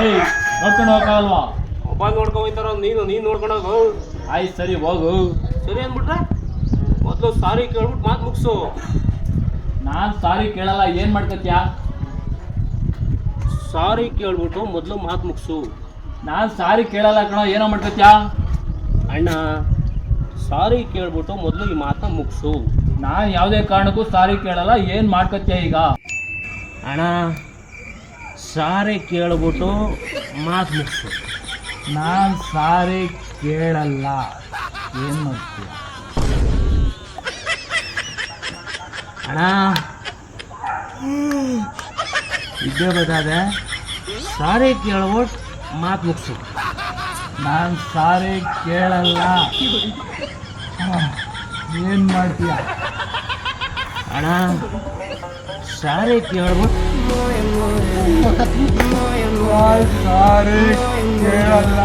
ಏಯ್ ನೋಡ್ಕೊಂಡು ಹೋಗಲ್ವಾ ಒಬ್ಬ ನೋಡ್ಕೊ ಹೋಯ್ತಾರ ನೀನು ನೀನು ನೋಡ್ಕೊಂಡೋಗು ಆಯ್ತು ಸರಿ ಹೋಗು. ಸರಿ ಅಂದ್ಬಿಟ್ರೆ ಮೊದಲು ಸಾರಿ ಕೇಳ್ಬಿಟ್ಟು ಮಾತು ಮುಗಿಸು. ನಾನು ಸಾರಿ ಕೇಳಲ್ಲ ಏನು ಮಾಡ್ಕೊತ್ಯಾ? ಸಾರಿ ಕೇಳ್ಬಿಟ್ಟು ಮೊದಲು ಮಾತು ಮುಗಿಸು. ನಾನು ಸಾರಿ ಕೇಳಲ್ಲ ಕಣೋ ಏನೋ ಮಾಡ್ಕೊತ್ಯಾ? ಅಣ್ಣ ಸಾರಿ ಕೇಳ್ಬಿಟ್ಟು ಮೊದಲು ಈ ಮಾತನ್ನ ಮುಗಿಸು. ನಾನು ಯಾವುದೇ ಕಾರಣಕ್ಕೂ ಸಾರಿ ಕೇಳಲ್ಲ ಏನು ಮಾಡ್ಕೊತ್ಯಾ ಈಗ? ಅಣ್ಣ ಸಾರಿ ಕೇಳ್ಬಿಟ್ಟು ಮಾತು ಮುಗಿಸು ನಾನು ಸಾರಿ ಕೇಳಲ್ಲ. ಏನು ಮಾಡ್ತೀಯ? ಅಣ್ಣ. ಇದ್ದೇ ಬೇಕಾದ ಸಾರಿ ಕೇಳ್ಬಿಟ್ಟು ಮಾತು ಮುಗಿಸು ನಾನು ಸಾರಿ ಕೇಳಲ್ಲ. ಏನು ಮಾಡ್ತೀಯ? ಅಣ್ಣ. ಸಾರಿ ನಾನ್ ಸಾರಿ ಕೇಳಲ್ಲ.